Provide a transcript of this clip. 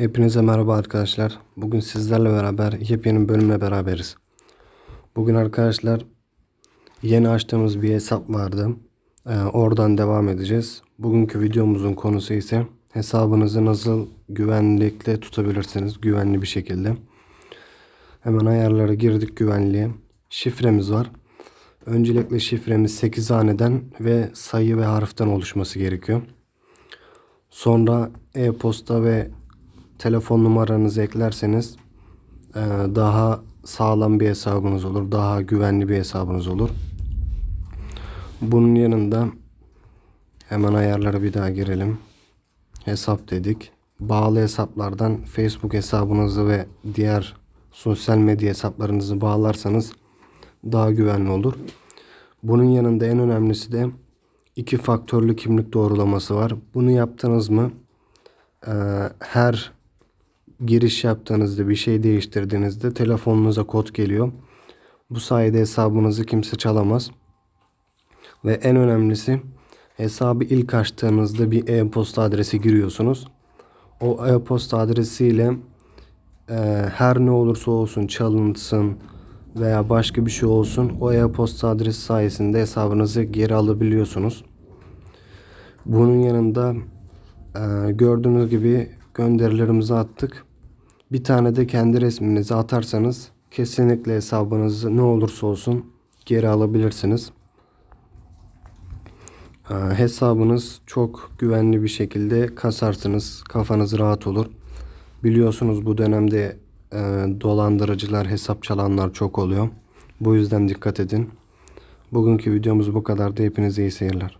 Hepinize merhaba arkadaşlar. Bugün sizlerle beraber yepyeni bölümle beraberiz. Bugün arkadaşlar yeni açtığımız bir hesap vardı. Ee, oradan devam edeceğiz. Bugünkü videomuzun konusu ise hesabınızı nasıl güvenlikle tutabilirsiniz güvenli bir şekilde. Hemen ayarlara girdik güvenliğe. Şifremiz var. Öncelikle şifremiz 8 haneden ve sayı ve harften oluşması gerekiyor. Sonra e-posta ve telefon numaranızı eklerseniz e, daha sağlam bir hesabınız olur. Daha güvenli bir hesabınız olur. Bunun yanında hemen ayarlara bir daha girelim. Hesap dedik. Bağlı hesaplardan Facebook hesabınızı ve diğer sosyal medya hesaplarınızı bağlarsanız daha güvenli olur. Bunun yanında en önemlisi de iki faktörlü kimlik doğrulaması var. Bunu yaptınız mı e, her giriş yaptığınızda bir şey değiştirdiğinizde telefonunuza kod geliyor. Bu sayede hesabınızı kimse çalamaz. Ve en önemlisi hesabı ilk açtığınızda bir e-posta adresi giriyorsunuz. O e-posta adresiyle e, her ne olursa olsun çalınsın veya başka bir şey olsun o e-posta adresi sayesinde hesabınızı geri alabiliyorsunuz. Bunun yanında e, gördüğünüz gibi gönderilerimizi attık. Bir tane de kendi resminizi atarsanız kesinlikle hesabınızı ne olursa olsun geri alabilirsiniz. Ee, Hesabınız çok güvenli bir şekilde kasarsınız. Kafanız rahat olur. Biliyorsunuz bu dönemde e, dolandırıcılar, hesap çalanlar çok oluyor. Bu yüzden dikkat edin. Bugünkü videomuz bu kadardı. Hepinize iyi seyirler.